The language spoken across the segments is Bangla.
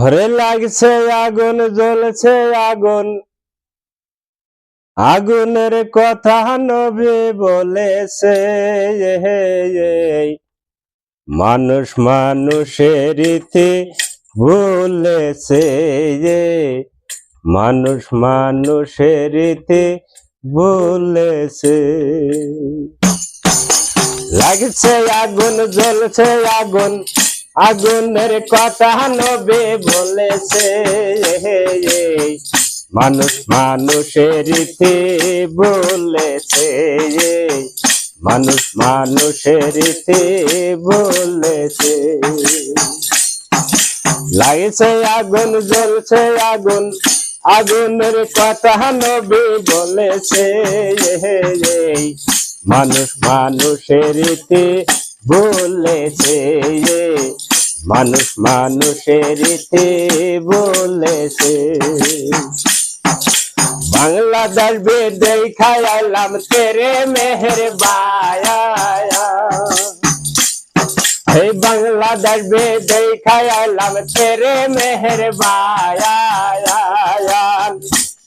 ঘরে লাগছে আগুন, জ্বলছে আগুন। আগুনের কথা নবী বলেছে মানুষ মানুষের রীতি বলেছে মানুষ মানুষের রীতি বলেছে লাগছে আগুন, জ্বলছে আগুন। আগুনের কথা নবে বলেছে মানুষ মানুষের বলেছে মানুষ মানুষের বলেছে। লাগছে আগুন, জ্বলছে আগুন, আগুনের কথা নবী বলেছে মানুষ মানুষের বলেছে মানুষ মানুষের রীতি বলেছে। বাংলাদেশ বেদে খাইলাম তেরে মেহের বায়া হে বাংলাদেশ বেদে খাইলাম তেরে মেহের বায়া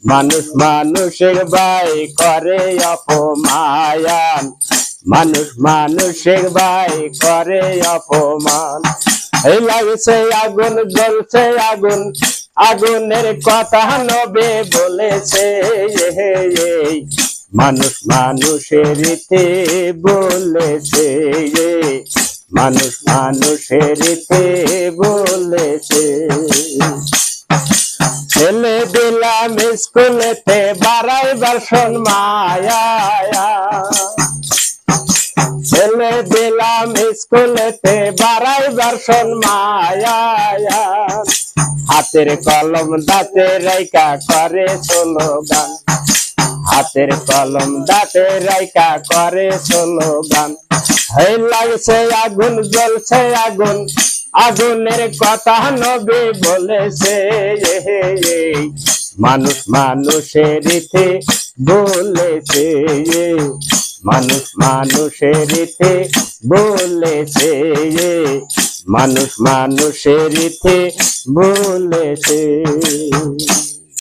মানুষ মানুষের বাই করে অপমায়ান। মানুষ মানুষের ভাই করে অপমান। এই লাগছে আগুন, জ্বলছে আগুন, আগুনের কথা নবে বলেছে। মানুষ মানুষের বলেছে। মানুষ মানুষের বলেছে। ছেলে দিলাম স্কুলেতে বাড়াইবার মায়া ছেলে দিলাম স্কুলেতে বাড়াইবার মায়া হাতের কলম দাঁতে রাইকা করে সোলো গান হাতের কলম দাঁতে রাইকা করে সোলো গান লাগছে আগুন, জ্বলছে আগুন। আগুনের কথা নবী বলেছে মানুষ মানুষের রীতি বলেছে মানুষ মানুষের বলেছে মানুষ মানুষের বলেছে।